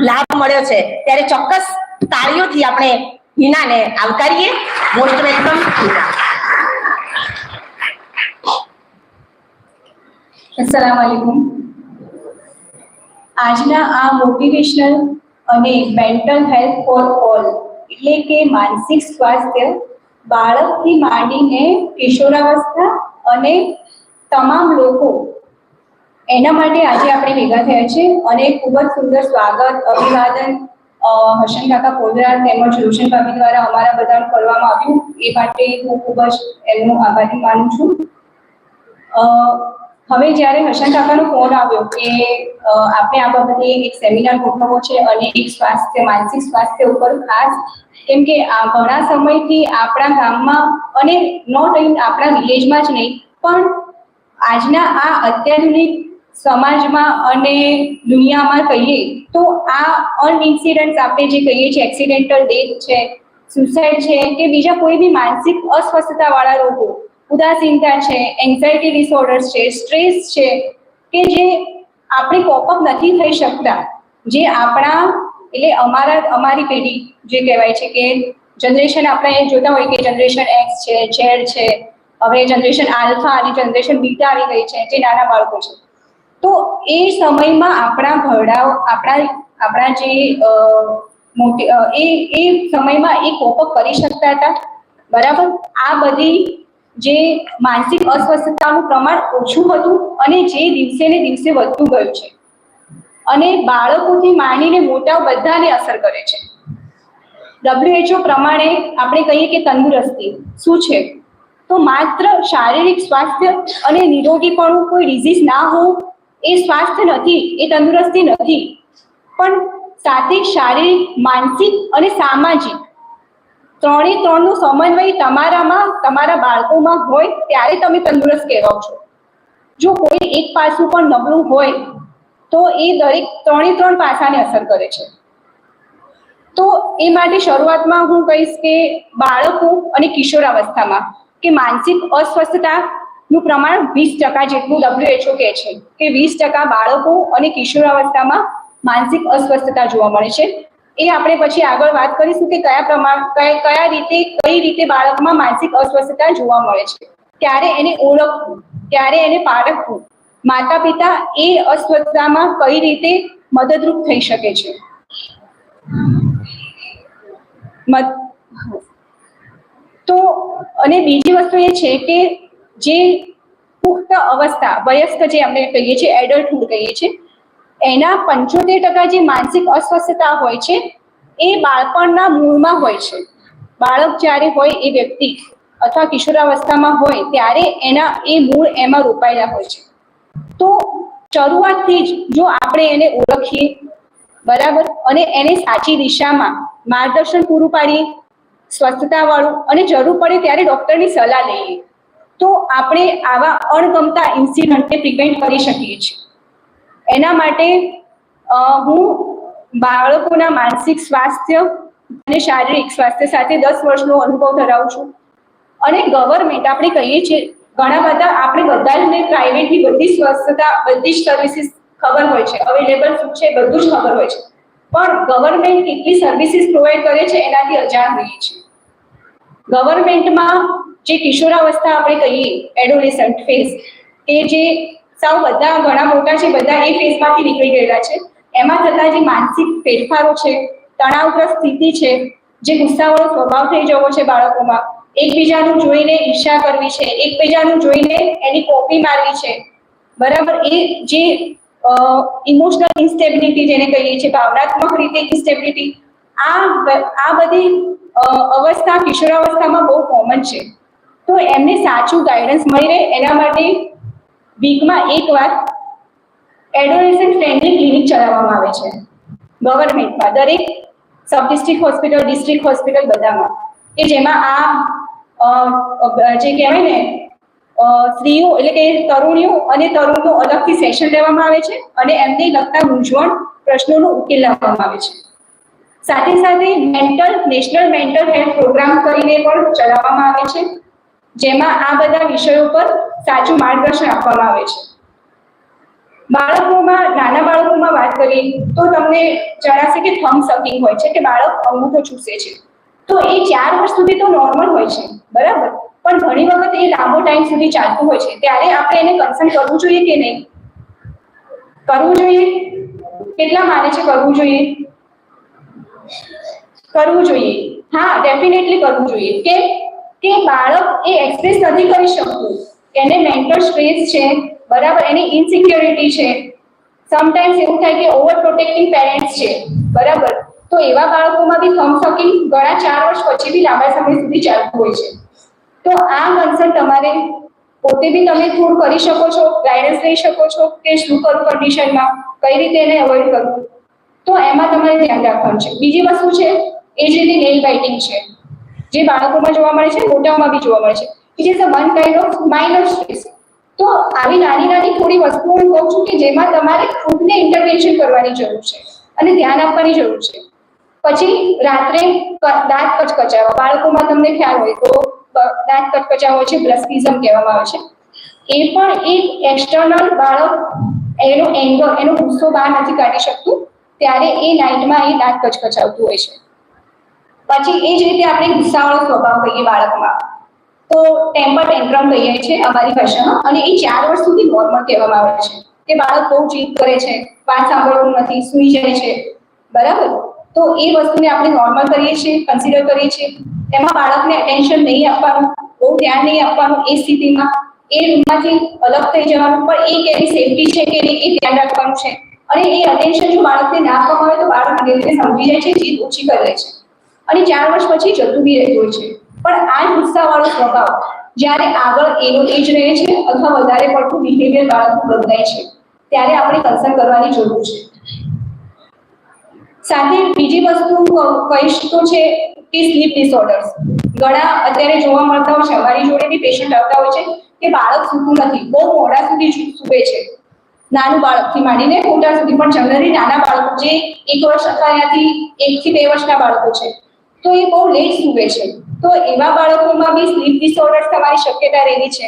લાભ મળ્યો છે. ત્યારે ચોક્કસ તાળીઓથી આપણે હિનાને આવકારીએ. Most welcome Hina. અસલામ વાલેકુમ આજના આ મોટિવેશનલ અને મેન્ટલ હેલ્થ ફોર ઓલ એટલે કે માનસિક સ્વાસ્થ્ય, બાળકથી માંડીને કિશોરાવસ્થા અને તમામ લોકો એના માટે આજે આપણે ભેગા થયા છે અને ખૂબ જ સુંદર સ્વાગત, અભિવાદન હસન કાકા પોદરા તેમજ રોશન ભાભી દ્વારા અમારા બધાનું કરવામાં આવ્યું. એ માટે હું ખૂબ જ એમનો આભારી માનું છું. હવે જ્યારે હસન કાકાનો ફોન આવ્યો કે આપણે આ બાબતે એક સેમિનાર ગોઠવવો છે અને એક સ્વાસ્થ્ય, માનસિક સ્વાસ્થ્ય ઉપર ખાસ, કેમ કે આ ઘણા સમયથી આપણા ગામમાં અને નોટ ઇન આપણા વિલેજમાં જ નહીં, પણ આજના આ અત્યાધુનિક સમાજમાં અને દુનિયામાં કહીએ તો આ અનઇન્સિડન્ટ આપણે જે કહીએ છીએ એક્સિડેન્ટલ ડેથ છે સુસાઇડ છે, કે બીજા કોઈ બી માનસિક અસ્વસ્થતા વાળા રોગો, ઉદાસીનતા છે એન્ઝાયટી ડિસઓર્ડર્સ છે સ્ટ્રેસ છે, કે જે આપણે કોપઅપ નથી થઈ શકતા, જે આપણા એટલે અમારા, અમારી પેઢી જે કહેવાય છે કે જનરેશન આપણે જોતા હોય કે જનરેશન એક્સ છે ઝેડ છે, હવે જનરેશન આલ્ફા અને જનરેશન બીટા આવી ગઈ છે, જે નાના બાળકો છે. તો એ સમયમાં આપણા ઘરડાઓ આપણા આપણા જે મોટી એ એ સમયમાં એ કોપઅપ કરી શકતા હતા? બરાબર? આ બધી જે માનસિક અસ્વસ્થતાનું પ્રમાણ ઓછું હતું અને જે દિવસે ને દિવસે વધતું ગયું છે. અને બાળકોથી માંડીને મોટા બધાને અસર કરે છે. ડબ્લ્યુએચઓ પ્રમાણે આપણે કહીએ કે તંદુરસ્તી. શું છે? તો માત્ર શારીરિક સ્વાસ્થ્ય અને નિરોગીપણું કોઈ ડિઝીઝ ના હોવું એ સ્વાસ્થ્ય નથી, એ તંદુરસ્તી નથી. પણ સાથે શારીરિક, માનસિક અને સામાજિક ત્રણે ત્રણનો સમન્વય તમારામાં, તમારા બાળકોમાં હોય ત્યારે તમે તંદુરસ્ત કહેવાઓ છો. જો કોઈ એક પાસું પણ નબળું હોય, તો એ દરેક ત્રણે ત્રણ પાસાને અસર કરે છે. તો એ માટે શરૂઆતમાં હું કહીશ કે બાળકો અને કિશોરાવસ્થામાં કે માનસિક અસ્વસ્થતાનું પ્રમાણ વીસ ટકા જેટલું ડબ્લ્યુએચઓ કહે છે કે વીસ ટકા બાળકો અને કિશોરાવસ્થામાં માનસિક અસ્વસ્થતા જોવા મળે છે. એ આપણે પછી આગળ વાત કરીશું કે કયા પ્રમાણ, કયા રીતે, કઈ રીતે બાળકમાં માનસિક અસ્વસ્થતા જોવા મળે છે. ત્યારે એને ઓળખવું ત્યારે એને પારખવું માતા પિતા એ અસ્વસ્થતામાં કઈ રીતે મદદરૂપ થઈ શકે છે? તો, અને બીજી વસ્તુ એ છે કે જે પુખ્ત અવસ્થા, વયસ્ક જે અમે કહીએ છીએ એડલ્ટહુડ કહીએ છીએ, એના પંચોતેર ટકા જે માનસિક અસ્વસ્થતા હોય છે, એ બાળપણના મૂળમાં હોય છે. બાળક જ્યારે હોય એ વ્યક્તિ અથવા કિશોરાવસ્થામાં હોય ત્યારે એના, એ મૂળ એમાં રોપાયેલા હોય છે. તો શરૂઆતથી જ જો આપણે એને ઓળખીએ, બરાબર? અને એને સાચી દિશામાં માર્ગદર્શન પૂરું પાડીએ, સ્વસ્થતાવાળું અને જરૂર પડે ત્યારે ડૉક્ટરની સલાહ લઈએ. તો આપણે આવા અણગમતા ઇન્સિડન્ટને પ્રિવેન્ટ કરી શકીએ છીએ. એના માટે હું બાળકોના માનસિક સ્વાસ્થ્ય અને શારીરિક સ્વાસ્થ્ય સાથે દસ વર્ષનો અનુભવ ધરાવું છું. અને ગવર્મેન્ટ આપણે કહીએ છીએ, ઘણા બધા, આપણે બધાને પ્રાઇવેટની બધી સ્વસ્થતા, બધી જ સર્વિસીસ ખબર હોય છે. અવેલેબલ શું છે, બધું જ ખબર હોય છે. પણ ગવર્મેન્ટ કેટલી સર્વિસીસ પ્રોવાઈડ કરે છે, એનાથી અજાણ હોઈએ છીએ. ગવર્મેન્ટમાં જે કિશોરાવસ્થા આપણે કહીએ એડોલેસન્ટ ફેઝ કે જે સાવ બધા, ઘણા મોટા છે બધા એ ફેઝમાંથી નીકળી ગયેલા છે, એમાં થતા જે માનસિક ફેરફારો છે, તણાવગ્રસ્ત સ્થિતિ છે, જે ગુસ્સાવાળો સ્વભાવ થઈ જવો છે બાળકોમાં, એકબીજાનું જોઈને ઈર્ષા કરવી છે, એકબીજાનું જોઈને એની કોપી મારવી છે, બરાબર, એ જે ઇમોશનલ ઇન્સ્ટેબિલિટી જેને કહીએ છીએ, ભાવનાત્મક રીતે ઇન્સ્ટેબિલિટી આ આ બધી અવસ્થા કિશોરાવસ્થામાં બહુ કોમન છે. તો એમને સાચું ગાઈડન્સ મળી રહે. એના માટે વીકમાં એકવાર એડોલેસન્ટ ફ્રેન્ડલી ક્લિનિક ચલાવવામાં આવે છે. ગવર્મેન્ટમાં દરેક sub district hospital district hospital બધામાં. કે જેમાં આ જે કહેવાય ને સ્ત્રીઓ એટલે કે તરુણીઓ અને તરુણનો અલગથી સેશન લેવામાં આવે છે અને એમને લગતા મૂંઝવણ પ્રશ્નોનો ઉકેલ લાવવામાં આવે છે. સાથે સાથે mental national mental health program કરીને પણ ચલાવવામાં આવે છે. જેમાં આ બધા વિષયો પર સાચું માર્ગદર્શન આપવામાં આવે છે. બાળકોમાં, નાના બાળકોમાં વાત કરીએ તો તમને જણાશે કે થમ સકિંગ હોય છે કે બાળક અંગૂઠો ચૂસે છે. તો એ ચાર વર્ષ સુધી તો નોર્મલ હોય છે, બરાબર? પણ ઘણી વખત એ લાંબો ટાઈમ સુધી ચાલતું હોય છે. ત્યારે આપણે એને કન્સર્ન કરવું જોઈએ કે નહીં? કરવું જોઈએ? કેટલા માને છે કરવું જોઈએ? કરવું જોઈએ. હા ડેફિનેટલી કરવું જોઈએ. કે કે બાળક એ એક્સપ્રેસ નથી કરી શકતું. એને મેન્ટલ સ્ટ્રેસ છે, બરાબર, એની ઇનસિક્યોરિટી છે. સમટાઈમ્સ એવું થાય કે ઓવર પ્રોટેક્ટિંગ પેરેન્ટ્સ છે, બરાબર. તો એવા બાળકોમાં બી થમ સકિંગ ઘણા ચાર વર્ષ પછી બી લાંબા સમય સુધી ચાલતું હોય છે. તો આ કન્સર્ન તમારે પોતે બી તમે થોડું કરી શકો છો ગાઈડન્સ લઈ શકો છો કે શું કરવું કન્ડિશનમાં કઈ રીતે એને અવોઇડ કરવું. તો એમાં તમારે ધ્યાન રાખવાનું છે. બીજી વસ્તુ છે, એ જ રીતે નેલ બાઇટિંગ છે. જે બાળકોમાં જોવા મળે છે, મોટાઓમાં બી જોવા મળે છે. It is a one kind of minor stress તો આવી નાની નાની થોડી વસ્તુઓ હું કહું છું કે જેમાં તમારે ખુદને ઇન્ટરવેન્શન કરવાની જરૂર છે અને ધ્યાન આપવાની જરૂર છે. પછી રાત્રે દાંત કચકચાવવા બાળકોમાં તમને ખ્યાલ હોય તો દાંત કચકચાવો છે, બ્રસ્ટિઝમ કહેવામાં આવે છે. એ પણ એક એક્સટર્નલ બાળક એનો એંગર એનો ગુસ્સો બહાર નથી કાઢી શકતું. ત્યારે એ નાઇટમાં એ દાંત કચકચાવતું હોય છે. પછી એ જ રીતે આપણે ગુસ્સાવાળો સ્વભાવ કહીએ બાળકમાં. તો ટેમ્પર ટેન્ટ્રમ કહીએ છીએ અમારી ભાષામાં અને એ ચાર વર્ષ સુધી નોર્મલ કહેવામાં આવે છે. કે બાળક બહુ જીદ કરે છે, વાત સાંભળવું નથી, સૂઈ જાય છે. બરાબર? તો એ વસ્તુને આપણે નોર્મલ કરીએ છીએ કન્સિડર કરીએ છીએ. એમાં બાળકને અટેન્શન નહીં આપવાનું, બહુ ધ્યાન નહીં આપવાનું એ સ્થિતિમાં. એ રૂમમાંથી અલગ થઈ જવાનું, પણ એ કેવી સેફટી છે કે એ ધ્યાન રાખવાનું છે. અને એ અટેન્શન જો બાળકને ના આપવામાં આવે તો બાળક ધીરે ધીરે સમજી જાય છે જીદ ઓછી કરે છે. અને ચાર વર્ષ પછી જતું બી રહેતું હોય છે. પણ આ જ ગુસ્સાવાળો સ્વભાવ જ્યારે આગળ એનો એજ રહે છે અથવા વધારે પડતું બિહેવિયર બાળકનું બદલાય છે, ત્યારે આપણે કન્સર્ન કરવાની જરૂર છે. સાથે બીજી વસ્તુ કહીશ તો છે કે સ્લીપ ડિસઓર્ડર્સ ઘણા અત્યારે જોવા મળતા હોય છે, અમારી જોડે બી પેશન્ટ આવતા હોય છે કે બાળક સૂતું નથી, બહુ મોડા સુધી સૂવે છે. નાનું બાળકથી માંડીને મોટા સુધી, પણ જનરલી નાના બાળકો જે એક વર્ષ અથવા એનાથી એકથી બે વર્ષના બાળકો છે તો એ બહુ લેટ સૂવે છે. તો એવા બાળકોમાં બી સ્લીપ ડિસઓર્ડર થવાની શક્યતા રહેલી છે.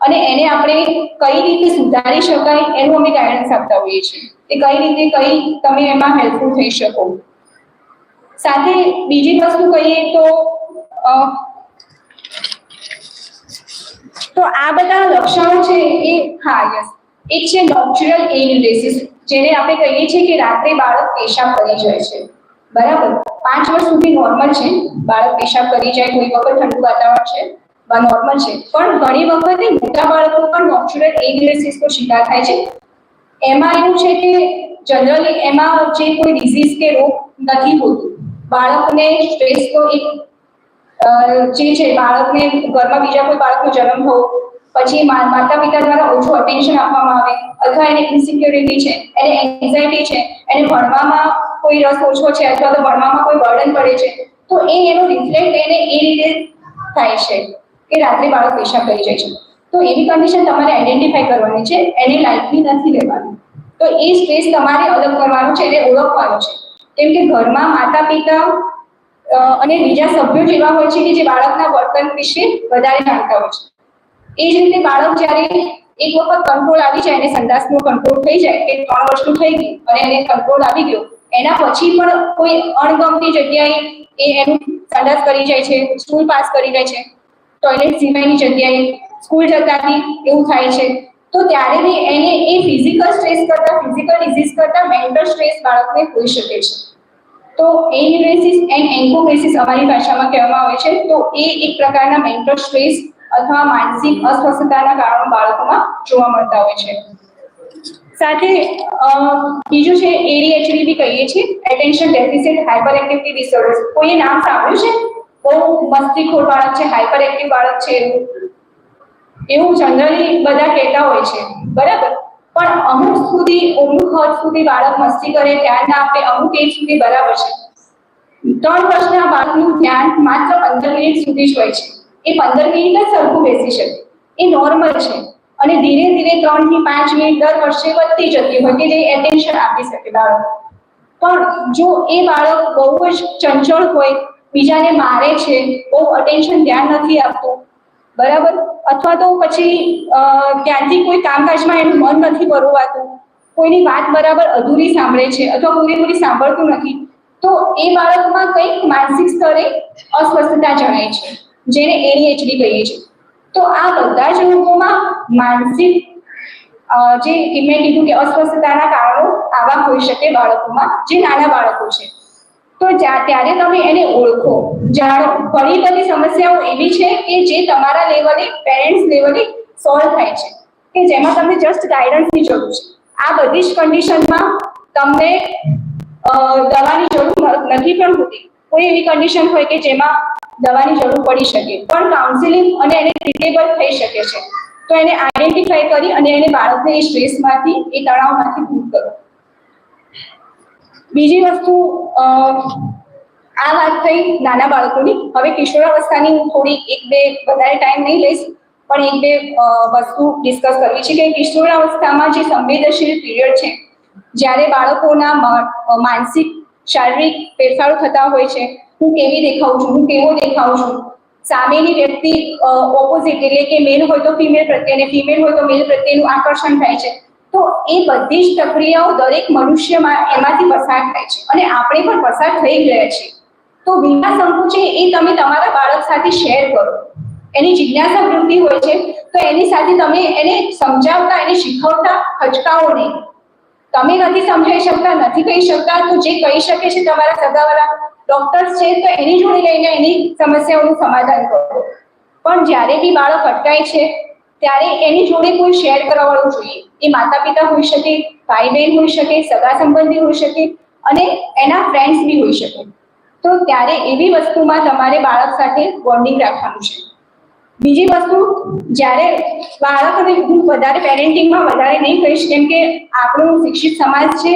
અને એને આપણે કઈ રીતે સુધારી શકાય એનું અમે ગાઈડન્સ આપતા હોઈએ છીએ. કે કઈ રીતે કઈ તમે એમાં હેલ્પફુલ થઈ શકો. સાથે બીજી વસ્તુ કહીએ તો તો આ બધા લક્ષણો છે એ, હા યસ એક છે નોક્ચ્યુરલ એન્યુરેસિસ જેને આપણે કહીએ છીએ કે રાત્રે બાળક પેશાબ કરી જાય છે. બરાબર. પાંચ વર્ષ સુધી નોર્મલ છે. બાળક પેશાબ કરી જાય, કોઈ વખત ઠંડુ વાતાવરણ છે નોર્મલ છે. પણ ઘણી વખતે મોટા બાળકો પણ નોક્ચ્યુરલ એન્યુરેસિસ નો શિકાર થાય છે. એમાં એવું છે કે જનરલી એમાં જે કોઈ ડિઝીઝ કે રોગ નથી હોતું. બાળકને સ્ટ્રેસ તો એક જે છે, બાળકને ઘરમાં બીજા કોઈ બાળકનો જન્મ થવો પછી માતા પિતા દ્વારા ઓછું અટેન્શન આપવામાં આવે, અથવા એને ઇન્સિક્યોરિટી છે, એને એન્ઝાયટી છે, એને ભણવામાં કોઈ રસ ઓછો છે અથવા તો ભણવામાં કોઈ બર્ડન પડે છે, તો એ એનો રિફ્લેક્ટ એને એ રીતે થાય છે કે રાત્રે બાળક પેશાબ કરી જાય છે. તો એવી કન્ડિશન તમારે આઈડેન્ટિફાઈ કરવાની છે, એને લાઇટલી નથી લેવાની તો એ સ્ટ્રેસ તમારે અલગ કરવાનું છે, એને ઓળખવાનું છે. કેમ કે ઘરમાં માતા પિતા અને બીજા સભ્યો જેવા હોય છે કે જે બાળકના વર્તન વિશે વધારે જાણતા હોય છે. એ જ રીતે બાળક જ્યારે એક વખત કંટ્રોલ આવી જાય અને સંદાસનો કંટ્રોલ થઈ જાય, કે ત્રણ વર્ષનું થઈ ગયું, અને એને કંટ્રોલ આવી ગયો એના પછી પણ કોઈ અણગમતી જગ્યાએ એ એનું સંડાસ કરી જાય છે, સ્કૂલ પાસ કરી જાય છે ટોયલેટ સિવાયની જગ્યાએ સ્કૂલ જતાથી એવું થાય છે. તો ત્યારે બી એને એ ફિઝિકલ સ્ટ્રેસ કરતા ફિઝિકલ ડિઝીઝ કરતા મેન્ટલ સ્ટ્રેસ બાળકને હોઈ શકે છે. તો એન્યુરેસિસ એન્ડ એન્કોરેસિસ અમારી ભાષામાં કહેવામાં આવે છે, તો એ એક પ્રકારના મેન્ટલ સ્ટ્રેસ અથવા માનસિક અસ્વસ્થતાના કારણો બાળકોમાં જોવા મળતા હોય છે. સાથે બીજું છે એડીએચડી બી કહીએ છીએ. Attention deficit hyperactivity disorders કોઈએ નામ સાંભળ્યું છે? બહુ મસ્તીખોર બાળક છે હાઇપર એક્ટિવ બાળક છે એવું. જનરલી બધા કહેતા હોય છે. બરાબર? પણ અમુક સુધી, અમુક હદ સુધી બાળક મસ્તી કરે, ધ્યાન ના આપે, અમુક એજ સુધી બરાબર છે. ત્રણ વર્ષના બાળકનું ધ્યાન માત્ર પંદર મિનિટ સુધી જ હોય છે. એ પંદર મિનિટ જ સરખું બેસી શકે. એ નોર્મલ છે. અને ધીરે ધીરે ત્રણથી પાંચ મિનિટ દર વર્ષે વધતી જતી હોય કે જે એટેન્શન આપી શકે બાળક. પણ જો એ બાળક બહુ જ ચંચળ હોય, બીજાને મારે છે, બહુ અટેન્શન ધ્યાન નથી આપતું, બરાબર? અથવા તો પછી ત્યાંથી કોઈ કામકાજમાં એનું મન નથી પરોવાતું, કોઈની વાત બરાબર અધૂરી સાંભળે છે અથવા પૂરેપૂરી સાંભળતું નથી, તો એ બાળકમાં કંઈક માનસિક સ્તરે અસ્વસ્થતા જણાય છે, જેને એડીએચડી કહીએ છીએ. તો આ બધા જ રોગોમાં માનસિક જે મેં કીધું કે અસ્વસ્થતાના કારણો આવા હોઈ શકે બાળકોમાં, જે નાના બાળકો છે. તો ત્યારે તમે એને ઓળખો. જાણો, ઘણી બધી સમસ્યાઓ એવી છે કે જે તમારા લેવલે, પેરેન્ટ્સ લેવલે સોલ્વ થાય છે. કે જેમાં તમને જસ્ટ ગાઈડન્સની જરૂર છે. આ બધી જ કન્ડિશનમાં તમને દવાની જરૂર નથી પણ હોતી. કોઈ એવી કન્ડિશન હોય કે જેમાં દવાની જરૂર પડી શકે. પણ કાઉન્સિલિંગ અને એને ટ્રીટેબલ થઈ શકે છે. તો એને આઈડેન્ટિફાઈ કરી અને એને બાળકને એ સ્ટ્રેસમાંથી એ તણાવમાંથી દૂર કરો. બીજી વસ્તુ આ વાત થઈ નાના બાળકોની. હવે કિશોરાવસ્થાની હું થોડી એક બે વધારે ટાઈમ નહીં લઈશ, પણ એક બે વસ્તુ ડિસ્કસ કરવી છે કે કિશોરાવસ્થામાં જે સંવેદનશીલ પીરિયડ છે, જ્યારે બાળકોના માનસિક, શારીરિક ફેરફારો થતા હોય છે, હું કેવી દેખાઉં છું, હું કેવો દેખાઉં છું સામેની વ્યક્તિ ઓપોઝિટ એટલે કે મેલ હોય તો ફિમેલ પ્રત્યે અને ફિમેલ હોય તો મેલ પ્રત્યેનું આકર્ષણ થાય છે. તો એ બધી જ પ્રક્રિયાઓ દરેક મનુષ્યમાં એમાંથી પસાર થાય છે અને આપણે પણ પસાર થઈ ગયા છીએ. તો વિના સંકોચે એ તમે તમારા બાળક સાથે શેર કરો. એની જિજ્ઞાસા વૃત્તિ હોય છે, તો એની સાથે તમે એને સમજાવતા, એને શીખવતા ખચકાવો નહીં તમે નથી સમજાઈ શકતા, નથી કહી શકતા, તો જે કહી શકે છે તમારા સગાવાળા ડોક્ટર્સ છે તો એની જોડે લઈને એની સમસ્યાઓનું સમાધાન કરો. પણ જ્યારે બી બાળક અટકાય છે, ત્યારે એની જોડે કોઈ શેર કરવાવાળું જોઈએ. એ માતા પિતા હોઈ શકે ભાઈ બહેન હોઈ શકે, સગા સંબંધી હોઈ શકે અને એના ફ્રેન્ડ્સ બી હોઈ શકે. તો ત્યારે એવી વસ્તુમાં તમારે બાળક સાથે બોન્ડિંગ રાખવાનું છે. બીજી વસ્તુ, જ્યારે બાળકોને હું વધારે પેરેન્ટિંગમાં વધારે નહીં કહીશ, કેમ કે આપણું શિક્ષિત સમાજ છે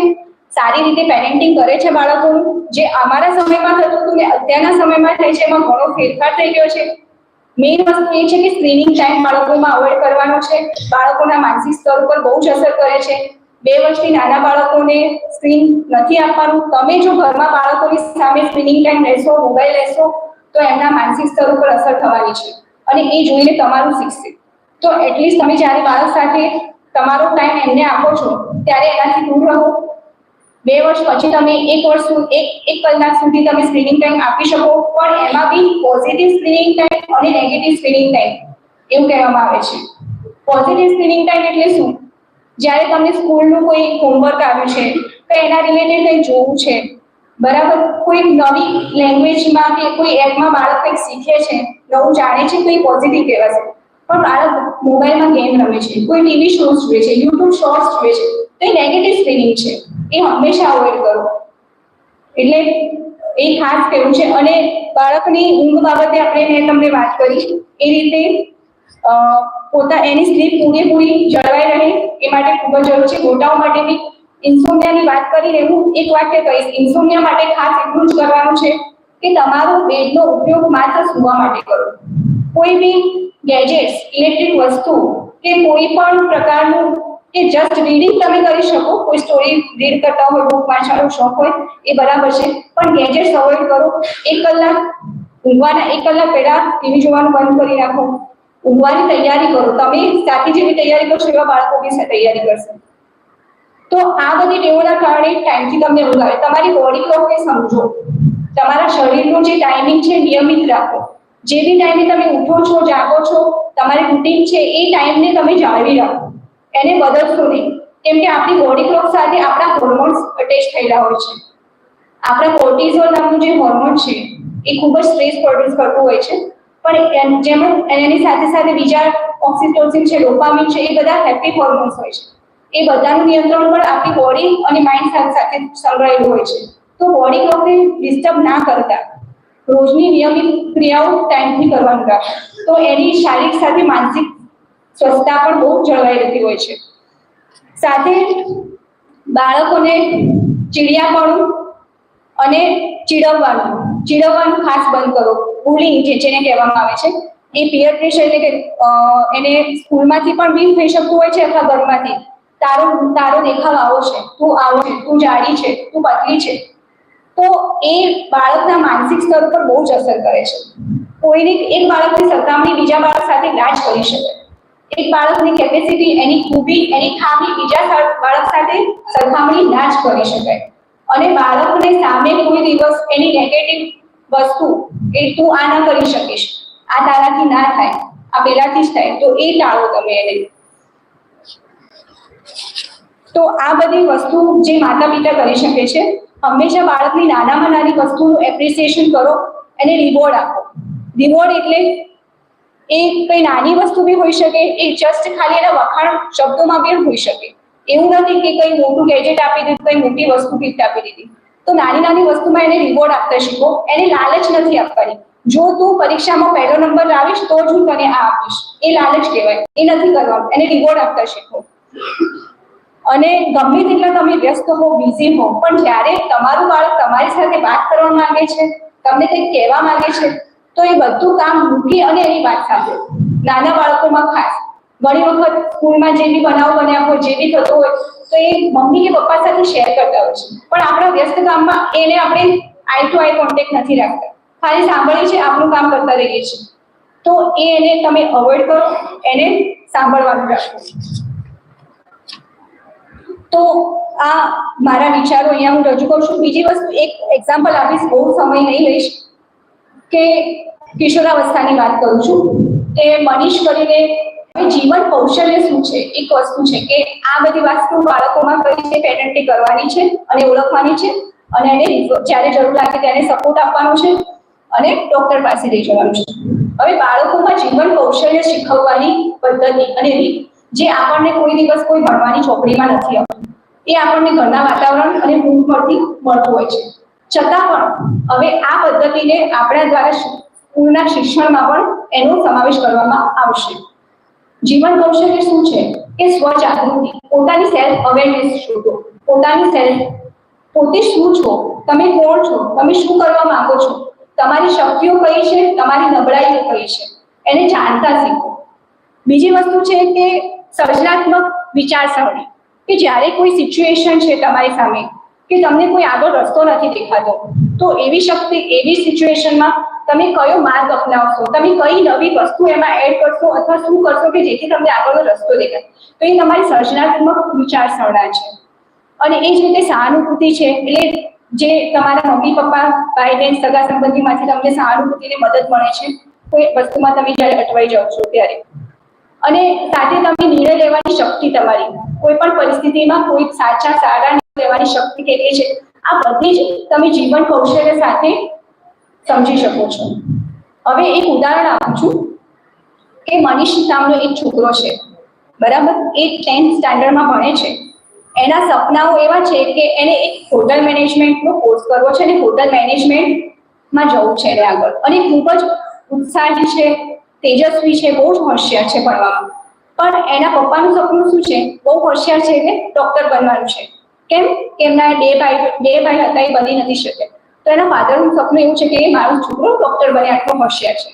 સારી રીતે પેરેન્ટિંગ કરે છે બાળકોનું. જે અમારા સમયમાં થતું હતું ને અત્યારના સમયમાં થાય છે, એમાં ઘણો ફેરફાર થઈ ગયો છે. મેઇન વસ્તુ એ છે કે સ્ક્રીનિંગ ટાઈમ બાળકોમાં અવોઇડ કરવાનો છે. બાળકોના માનસિક સ્તર ઉપર બહુ જ અસર કરે છે. બે વર્ષથી નાના બાળકોને સ્ક્રીન નથી આપવાનું. તમે જો ઘરમાં બાળકોની સામે સ્ક્રીનિંગ ટાઈમ લેશો મોબાઈલ લેશો, તો એમના માનસિક સ્તર ઉપર અસર થવાની છે. અને એ જોઈને તમારું શીખશે. તો એટલીસ્ટ તમે જ્યારે બાળક સાથે તમારો ટાઈમ એમને આપો છો, ત્યારે એનાથી દૂર રહો. બે વર્ષ પછી તમે એક વર્ષ એક એક કલાક સુધી તમે સ્ક્રીનિંગ ટાઈમ આપી શકો, પણ એમાં બી પોઝિટિવ સ્ક્રીનિંગ ટાઈમ અને નેગેટિવ સ્ક્રીનિંગ ટાઈમ એવું કહેવામાં આવે છે. પોઝિટિવ સ્ક્રીનિંગ ટાઈમ એટલે શું? જ્યારે તમને સ્કૂલનું કોઈ હોમવર્ક આવ્યું છે, તો એના રિલેટેડ કંઈ જોવું છે. બરાબર? કોઈ નવી લેંગ્વેજમાં કે કોઈ એપમાં બાળક કંઈક શીખે છે, નવું જાણે છે, તો એ પોઝિટિવ કહેવાશે. પણ બાળક મોબાઈલમાં ગેમ રમે છે, કોઈ ટીવી શોઝ જુએ છે યુટ્યુબ શોર્ટ્સ જુએ છે તો એ નેગેટિવ સ્ક્રીનિંગ છે. એ હંમેશા અવોઇડ કરો. એટલે એ ખાસ કહેવું છે. અને બાળકની ઊંઘ બાબતે આપણે મેં તમને વાત કરી, એ રીતે પોતા એની સ્લીપ પૂરેપૂરી જળવાઈ રહે, એ માટે ખૂબ જ જરૂર છે. મોટાઓ માટે બી ઇન્સોમિયાની વાત કરીને હું, એક વાક્ય કહીશ. ઇન્સોમિયા માટે ખાસ એટલું જ કરવાનું છે કે તમારો બેડનો ઉપયોગ માત્ર સૂવા માટે કરો. કોઈ બી ગેજેટ્સ, ઇલેક્ટ્રિક વસ્તુ કે કોઈ પણ પ્રકારનું કે જસ્ટ રીડિંગ તમે કરી શકો. કોઈ સ્ટોરી રીડ કરતા હોય બુક વાંચવાનો શોખ હોય, એ બરાબર છે. પણ ગેજેટ્સ અવોઇડ કરો. એક કલાક ઊંઘવાના, એક કલાક પહેલા ટીવી જોવાનું બંધ કરી રાખો. ઊંઘવાની તૈયારી કરો. તમે સાથે જેવી તૈયારી કરશો, એવા બાળકો બી તૈયારી કરશે. તો આ બધી ટેવોના કારણે ટાઈમથી તમને ઊંઘ આવે. તમારી બોડી ક્લોકને સમજો. તમારા શરીરનું જે ટાઈમિંગ છે, નિયમિત રાખો. જે બી ટાઈમે તમે ઉઠો છો, જાગો છો, તમારી રૂટીન છે, એ ટાઈમને તમે જાળવી રાખો. એને બદલશો નહીં. કેમ કે આપણી બોડી ક્લોક સાથે આપણા હોર્મોન્સ અટેચ થયેલા હોય છે. આપણા કોર્ટિઝોલ નામનું જે હોર્મોન છે, એ ખૂબ જ સ્ટ્રેસ પ્રોડ્યુસ કરતું હોય છે. પણ જેમ એની સાથે સાથે બીજા ઓક્સિટોસિન છે ડોપામિન છે, એ બધા હેપી હોર્મોન્સ હોય છે. એ બધાનું નિયંત્રણ પણ આપણી બોડી અને માઇન્ડ સાથે સાથે સંકળાયેલું હોય છે. તો બોડી ક્લોકને ડિસ્ટર્બ ના કરતા રોજની નિયમિત ક્રિયાઓ ટાઈમથી કરવાનું રાખો. તો એની શારીરિક સાથે માનસિક સ્વસ્થતા પણ બહુ જળવાઈ રહેતી હોય છે. સાથે બાળકોને ચીડિયાપણું અને ચીડવવાનું ચીડવવાનું ખાસ બંધ કરો. બુલિંગ જે જેને કહેવામાં આવે છે, એ પિયર પ્રેશર એટલે કે એને સ્કૂલમાંથી પણ બીન થઈ શકતું હોય છે અથવા ઘરમાંથી. તારો તારો દેખાવ આવો છે, તું આવો છે, તું જાડી છે, તું પતલી છે. તો એ બાળકના માનસિક સ્તર પર બહુ જ અસર કરે છે. કોઈની એક બાળકની સરખામણી બીજા બાળક સાથે ના કરી શકે. એક બાળકની કેપેસિટી એની ખૂબી, એની ખામી બીજા બાળક સાથે સરખામણી ના જ કરી શકાય. અને બાળકને સામે કોઈ દિવસ એની નેગેટિવ વસ્તુ એ તું આ ના કરી શકીશ, આ તારાથી ના થાય, આ પેલાથી જ થાય, તો એ ટાળો તમે એને. તો આ બધી વસ્તુ જે માતા પિતા કરી શકે છે, હંમેશા બાળકની નાનામાં નાની વસ્તુનું એપ્રિસિએશન કરો, એને રિવોર્ડ આપો. રિવોર્ડ એટલે એ કઈ નાની વસ્તુ બી હોઈ શકે, એ જસ્ટ ખાલી એના વખાણ શબ્દોમાં બી હોઈ શકે. એવું નથી કે કઈ મોટું ગેજેટ આપી દીધું, કઈ મોટી વસ્તુ ગિફ્ટ આપી દીધી. તો નાની નાની વસ્તુમાં એને રિવોર્ડ આપતા શીખો, એને લાલચ નથી આપવાની. જો તું પરીક્ષામાં પહેલો નંબર લાવીશ, તો જ હું તને આ આપીશ. એ લાલચ કહેવાય. એ નથી કરવાનું. એને રિવોર્ડ આપતા શીખો. અને ગમે તેટલા તમે વ્યસ્ત હો બિઝી હો, પણ જ્યારે તમારું બાળક તમારી સાથે વાત કરવા માંગે છે, તમને કંઈક કહેવા માંગે છે તો એ બધું કામ મૂકી અને એની વાત સાંભળે. નાના બાળકોમાં ખાસ. ઘણી વખત સ્કૂલમાં જે બી બનાવ બન્યા હોય, જે બી થતો હોય, તો એ મમ્મી કે પપ્પા સાથે શેર કરતા હોય છે. પણ આપણા વ્યસ્ત કામમાં એને આપણે આઈ ટુ આઈ કોન્ટેક્ટ નથી રાખતા. ખાલી સાંભળીએ છીએ, આપણું કામ કરતા રહીએ છીએ. તો એ એને તમે અવોઇડ કરો, એને સાંભળવાનું રાખો. તો આ મારા વિચારો અહીંયા હું રજૂ કરું છું. બીજી વસ્તુ, એક એક્ઝામ્પલ આપીશ, બહુ સમય નહીં લઈશ. કે કિશોરાવસ્થાની વાત કરું છું કે મનીષ કરીને જીવન કૌશલ્ય શું છે? એક વસ્તુ છે કે આ બધી વસ્તુ બાળકોમાં કઈ છે પેરેન્ટિંગ કરવાની છે અને ઓળખવાની છે અને એને જ્યારે જરૂર લાગે ત્યારે સપોર્ટ આપવાનો છે અને ડોક્ટર પાસે લઈ જવાનું છે. હવે બાળકોમાં જીવન કૌશલ્ય શીખવવાની પદ્ધતિ અને રીત, જે આપણને કોઈ દિવસ કોઈ ભણવાની ચોપડીમાં નથી આવતી, એ આપણને ઘરના વાતાવરણ અને ભૂખ પરથી મળતું હોય છે. છતાં પણ હવે આ પદ્ધતિને આપણા દ્વારા સ્કૂલના શિક્ષણમાં પણ એનો સમાવેશ કરવામાં આવશે. જીવન કૌશલ્ય શું છે? કે સ્વજાગૃતિ પોતાની સેલ્ફ અવેરનેસ શોધો. પોતાની સેલ્ફ પોતે શું છો? તમે કોણ છો? તમે શું કરવા માંગો છો? તમારી શક્તિઓ કઈ છે? તમારી નબળાઈઓ કઈ છે? એને જાણતા શીખો. બીજી વસ્તુ છે કે સર્જનાત્મક વિચારસરણી. કે જ્યારે કોઈ સિચ્યુએશન છે તમારી સામે કે તમને કોઈ આગળ રસ્તો નથી દેખાતો. તો એવી શક્તિ, એવી સિચ્યુએશનમાં તમે કયો માર્ગ અપનાવશો? તમે કઈ નવી વસ્તુ એમાં એડ કરશો અથવા શું કરશો કે જેથી તમને આગળનો રસ્તો દેખાય? તો એ તમારી સર્જનાત્મક વિચારસરણા છે. અને એ જ રીતે સહાનુભૂતિ છે. એટલે જે તમારા મમ્મી, પપ્પા, ભાઈ, બહેન, સગા સંબંધીમાંથી તમને સહાનુભૂતિની મદદ મળે છે કોઈ વસ્તુમાં તમે જ્યારે અટવાઈ જાઓ છો ત્યારે. અને સાથે તમે નિર્ણય લેવાની શક્તિ તમારી. કોઈ પણ પરિસ્થિતિમાં કોઈ સાચા, સારા લેવાની શક્તિ કેટલી છે? આ બધી જ તમે જીવન કૌશલ્ય સાથે સમજી શકો છો. હવે એક ઉદાહરણ આપું છું કે મનીષ નામનો એક છોકરો છે. બરાબર? એ ટેન્થ સ્ટાન્ડર્ડમાં ભણે છે. એના સપનાઓ એવા છે કે એને એક હોટલ મેનેજમેન્ટનો કોર્સ કરવો છે અને હોટલ મેનેજમેન્ટમાં જવું છે એને આગળ. અને ખૂબ જ ઉત્સાહી છે, તેજસ્વી છે, બહુ જ હોશિયાર છે ભણવામાં. પણ એના પપ્પાનું સપનું શું છે? બહુ હોશિયાર છે એટલે ડોક્ટર બનવાનું છે. કેમ એમના બે ભાઈ બે ભાઈ હતા એ બની નથી શકે. તો એના ફાધરનું સપનું એવું છે કે મારો છોકરો ડોક્ટર બને આટલો હોશિયાર છે.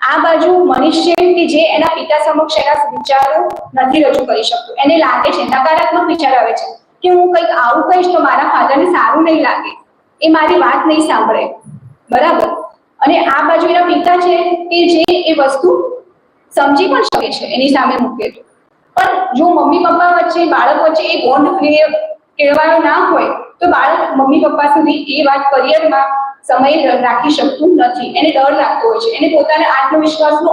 આ બાજુ મનીષ છે કે જે એના પિતા સમક્ષ એના વિચારો નથી રજૂ કરી શકતો. એને લાગે છે, નકારાત્મક વિચાર આવે છે કે હું કંઈક આવું કહીશ તો મારા ફાધરને સારું નહીં લાગે. એ મારી વાત નહીં સાંભળે. બરાબર? અને આ બાજુ એના પિતા છે કે જે એ વસ્તુ સમજી પણ શકે છે, એની સામે મૂકે તો. પણ જો મમ્મી પપ્પા વચ્ચે, બાળક વચ્ચે એ બોન્ડ કેળવાયો ના હોય, તો બાળક મમ્મી પપ્પા સુધી એ વાત કરિયરમાં સમય રાખી શકતું નથી. એને ડર લાગતો હોય છે. એને પોતાના આત્મવિશ્વાસનો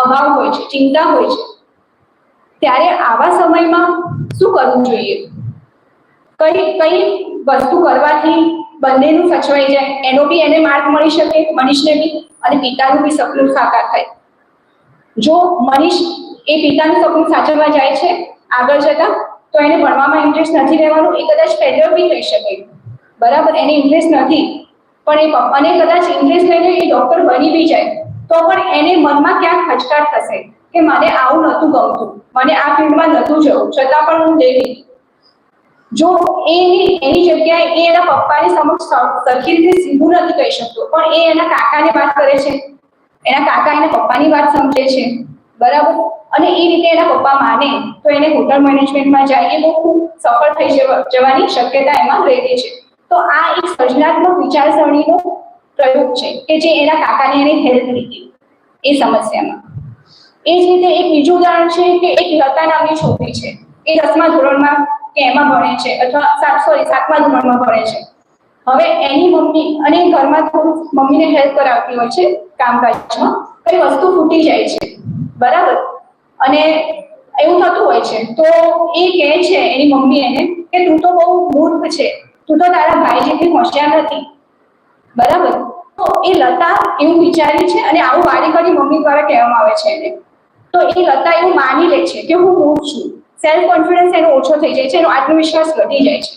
અભાવ હોય છે, ચિંતા હોય છે. ત્યારે આવા સમયમાં શું કરવું જોઈએ? કઈ કઈ વસ્તુ કરવાથી બંનેનું સચવાઈ જાય. એનો બી એને માર્ક મળી શકે, મનીષને બી અને પિતાનું બી સપનું સાકાર થાય. જો મનીષ એ પિતાનું સપનું સાચવવા જાય છે, આગળ જતા તો એને ભણવામાં ઇન્ટરેસ્ટ નથી રહેવાનું, એ કદાચ ફેલ્યોર બી થઈ શકે. બરાબર, એને ઇન્ટરેસ્ટ નથી. પણ એ પપ્પાને કદાચ ઇન્ટરેસ્ટ લઈને એ ડોક્ટર બની બી જાય, તો પણ એને મનમાં ક્યાંક ખચકાટ થશે કે મને આવું નહોતું ગમતું, મને આ ફિલ્ડમાં નહોતું જવું, છતાં પણ હું લેવી. જો એ એની જગ્યાએ એ એના પપ્પાની સમક્ષ સરખી રીતે સીધું નથી કહી શકતો, પણ એ એના કાકાની વાત કરે છે, એના કાકા એના પપ્પાની વાત સમજે છે બરાબર? અને એ રીતે એના પપ્પા માને, તો એને હોટલ મેનેજમેન્ટમાં જાય એ બહુ ખૂબ સફળ થઈ જવા- જવાની શક્યતા એમાં રહેલી છે. તો આ એક સર્જનાત્મક વિચારસરણીનો પ્રયોગ છે, કે જે એના કાકાને એને હેલ્પ લીધી એ સમસ્યામાં. એ જ રીતે એક બીજું ઉદાહરણ છે કે એક લતા નામની છોકરી છે, એ દસમા ધોરણમાં કે એમાં ભણે છે, અથવા સાત સોરી સાતમા ધોરણમાં ભણે છે. હવે એની મમ્મી અને ઘરમાં થોડું મમ્મીને હેલ્પ કરાવતી હોય છે કામકાજમાં કઈ વસ્તુ ફૂટી જાય છે. બરાબર? અને એવું થતું હોય છે. તો એ કહે છે એની મમ્મી એને કે તું તો બહુ મૂર્ખ છે. તું તો તારા ભાઈ જેટલી હોશિયાર નથી. બરાબર? તો એ લતા એવું વિચારી છે અને આવું વારી કરી મમ્મી દ્વારા કહેવામાં આવે છે એને. તો એ લતા એવું માની લે છે કે હું મૂર્ખ છું. સેલ્ફ કોન્ફિડન્સ એનો ઓછો થઈ જાય છે, એનો આત્મવિશ્વાસ વધી જાય છે.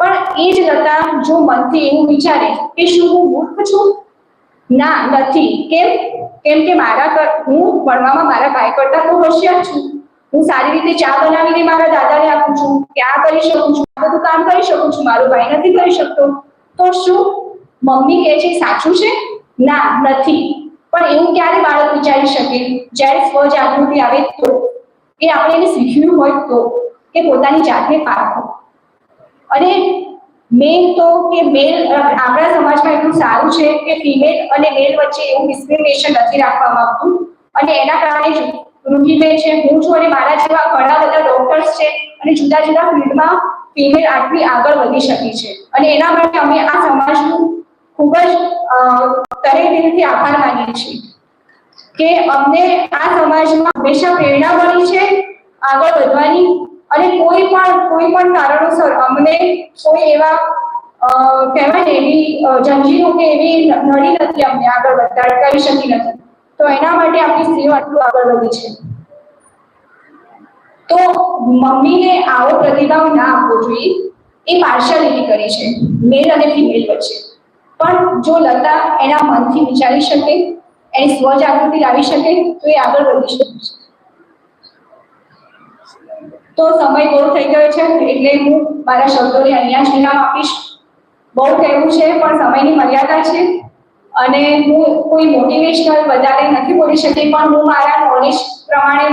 પણ એ જ લતા જો મનથી એવું વિચારે કે શું હું મૂર્ખ છું? ના, નથી. કેમ? કેમ કે મારા હું ભણવામાં મારા ભાઈ કરતા તો હોશિયાર છું. હું સારી રીતે ચા બનાવીને મારા દાદાને આપું છું કે આ કરી શકું છું, આ બધું કામ કરી શકું છું, મારો ભાઈ નથી કરી શકતો. તો શું? મમ્મી કહે છે, સાચું છે? ના, નથી. પણ એવું ક્યારે બાળક વિચારી શકે? જ્યારે સ્વજાગૃતિ આવે તો? એ આપણે એને શીખ્યું હોય તો? કે પોતાની જાતને પારખો અને મેલ તો કે મેલ આપણા સમાજમાં એટલું સારું છે કે ફિમેલ અને મેલ વચ્ચે એવું ડિસ્ક્રિમિનેશન નથી રાખવામાં આવતું. અને એના કારણે રૂઢિબેન છે. હું છું અને મારા જેવા ઘણા બધા ડોક્ટર્સ છે અને જુદા જુદા ફિલ્ડમાં ફિમેલ આટલી આગળ વધી શકી છે. અને એના માટે અમે આ સમાજનું ખૂબ જ તરે દિલથી આભાર માનીએ છીએ કે અમને આ સમાજમાં હંમેશા પ્રેરણા મળી છે આગળ વધવાની. અને કોઈ પણ કોઈ પણ કારણોસર અમને કોઈ એવા કહેવાય ને, એવી જંજીરો કે એવી નડી નથી અમને આગળ વધતા અટકાવી શકી નથી. તો એના માટે આપણી સ્ત્રીઓ આટલું આગળ વધી છે. તો મમ્મીને આવો પ્રતિભાવ ના આપવો જોઈએ, એ પાર્શિયાલિટી કરી છે મેલ અને ફિમેલ વચ્ચે. પણ જો લતા એના મનથી વિચારી શકે, એની સ્વજાગૃતિ લાવી શકે, તો એ આગળ વધી શકે છે. તો સમય બહુ થઈ ગયો છે, એટલે હું મારા શબ્દોને અહીંયા જ વિરામ આપીશ. બહુ કહેવું છે, પણ સમયની મર્યાદા છે. અને હું કોઈ મોટિવેશનલ વધારે નથી બોલી શકી પણ હું મારા નોલેજ પ્રમાણે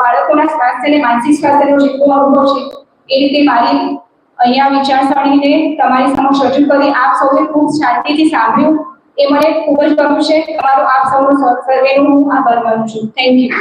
બાળકોના સ્વાસ્થ્ય અને માનસિક સ્વાસ્થ્યનો જેટલો અનુભવ છે, એ રીતે મારી અહીંયા વિચારસરણીને તમારી સમક્ષ રજૂ કરી આપ સૌએ ખૂબ શાંતિથી સાંભળ્યું. એ મને ખૂબ જ ગમ્યું છે. તમારો આપ સૌનો સર્વેનો હું આભાર માનું છું. Thank you